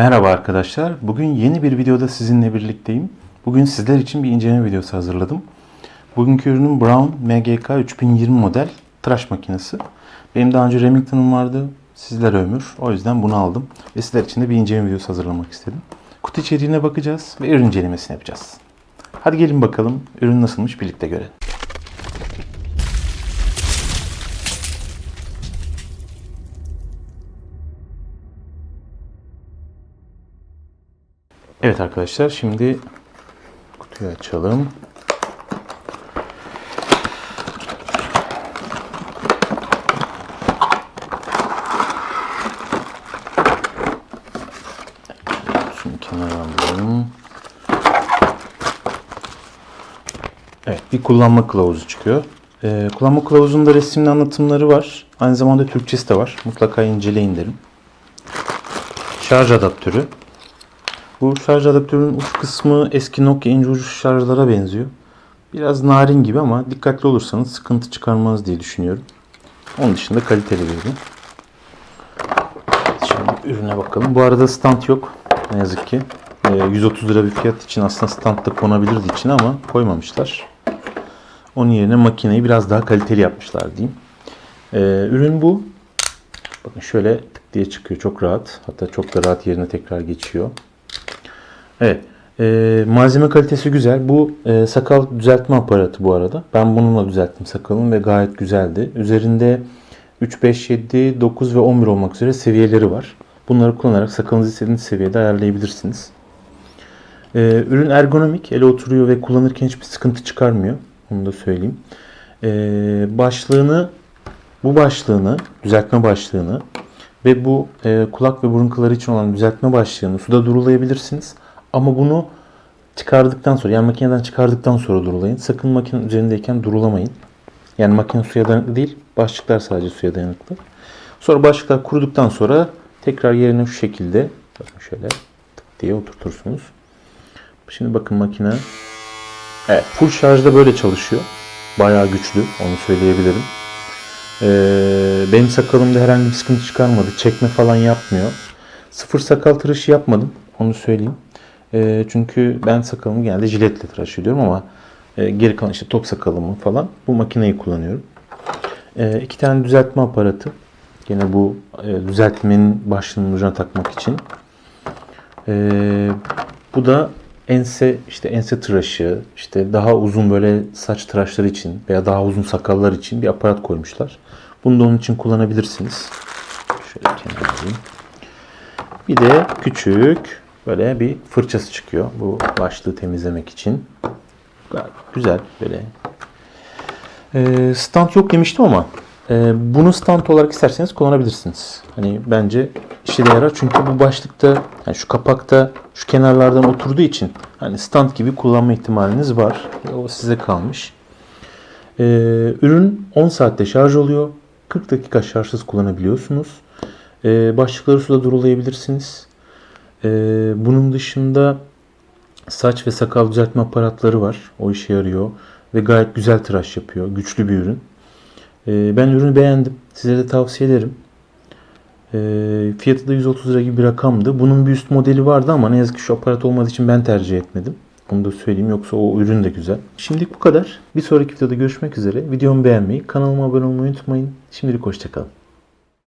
Merhaba arkadaşlar. Bugün yeni bir videoda sizinle birlikteyim. Bugün sizler için bir inceleme videosu hazırladım. Bugünkü ürünüm Brown MGK 3020 model tıraş makinesi. Benim daha önce Remington'um vardı. Sizlere ömür. O yüzden bunu aldım. Ve sizler için de bir inceleme videosu hazırlamak istedim. Kutu içeriğine bakacağız ve ürün incelemesini yapacağız. Hadi gelin bakalım ürün nasılmış birlikte görelim. Evet arkadaşlar şimdi kutuyu açalım. Şunu kenara alalım. Evet bir kullanma kılavuzu çıkıyor. Ee, kullanma kılavuzunda resimli anlatımları var. Aynı zamanda Türkçesi de var. Mutlaka inceleyin derim. Şarj adaptörü. Bu şarj adaptörünün uç kısmı eski Nokia ince ucu şarjlara benziyor. Biraz narin gibi ama dikkatli olursanız sıkıntı çıkarmaz diye düşünüyorum. Onun dışında kaliteli bir ürün. Şimdi ürüne bakalım. Bu arada stand yok. Ne yazık ki. Ee, 130 lira bir fiyat için aslında stand da konabilirdi içine ama koymamışlar. Onun yerine makineyi biraz daha kaliteli yapmışlar diyeyim. Ee, ürün bu. Bakın şöyle tık diye çıkıyor. Çok rahat. Hatta çok da rahat yerine tekrar geçiyor. Evet. Ee, malzeme kalitesi güzel. Bu e, sakal düzeltme aparatı bu arada. Ben bununla düzelttim sakalımı ve gayet güzeldi. Üzerinde 3, 5, 7, 9 ve 11 olmak üzere seviyeleri var. Bunları kullanarak sakalınızı istediğiniz seviyede ayarlayabilirsiniz. Ee, ürün ergonomik, ele oturuyor ve kullanırken hiçbir sıkıntı çıkarmıyor. Onu da söyleyeyim. Ee, başlığını, bu başlığını, düzeltme başlığını ve bu e, kulak ve burun kılları için olan düzeltme başlığını suda durulayabilirsiniz. Ama bunu çıkardıktan sonra yani makineden çıkardıktan sonra durulayın. Sakın makinenin üzerindeyken durulamayın. Yani makine suya dayanıklı değil. Başlıklar sadece suya dayanıklı. Sonra başlıklar kuruduktan sonra tekrar yerine şu şekilde bakın şöyle tık diye oturtursunuz. Şimdi bakın makine evet full şarjda böyle çalışıyor. Bayağı güçlü onu söyleyebilirim. Ee, benim sakalımda herhangi bir sıkıntı çıkarmadı. Çekme falan yapmıyor. Sıfır sakal tıraşı yapmadım. Onu söyleyeyim. Ee, çünkü ben sakalımı genelde jiletle tıraş ediyorum ama e, geri kalan işte top sakalımı falan bu makineyi kullanıyorum. Ee, iki tane düzeltme aparatı. Gene bu e, düzeltmenin başlığının ucuna takmak için. Ee, bu da ense işte ense tıraşı, işte daha uzun böyle saç tıraşları için veya daha uzun sakallar için bir aparat koymuşlar. Bunu da onun için kullanabilirsiniz. Şöyle kenara alayım. Bir de küçük böyle bir fırçası çıkıyor bu başlığı temizlemek için. Güzel böyle. Ee, stand yok demiştim ama e, bunu stand olarak isterseniz kullanabilirsiniz. Hani bence işe de yarar çünkü bu başlıkta yani şu kapakta şu kenarlardan oturduğu için hani stand gibi kullanma ihtimaliniz var. O size kalmış. Ee, ürün 10 saatte şarj oluyor. 40 dakika şarjsız kullanabiliyorsunuz. Ee, başlıkları suda durulayabilirsiniz. Ee, bunun dışında saç ve sakal düzeltme aparatları var. O işe yarıyor. Ve gayet güzel tıraş yapıyor. Güçlü bir ürün. Ee, ben ürünü beğendim. Size de tavsiye ederim. Ee, fiyatı da 130 lira gibi bir rakamdı. Bunun bir üst modeli vardı ama ne yazık ki şu aparat olmadığı için ben tercih etmedim. Onu da söyleyeyim yoksa o ürün de güzel. Şimdilik bu kadar. Bir sonraki videoda görüşmek üzere. Videomu beğenmeyi, kanalıma abone olmayı unutmayın. Şimdilik hoşçakalın.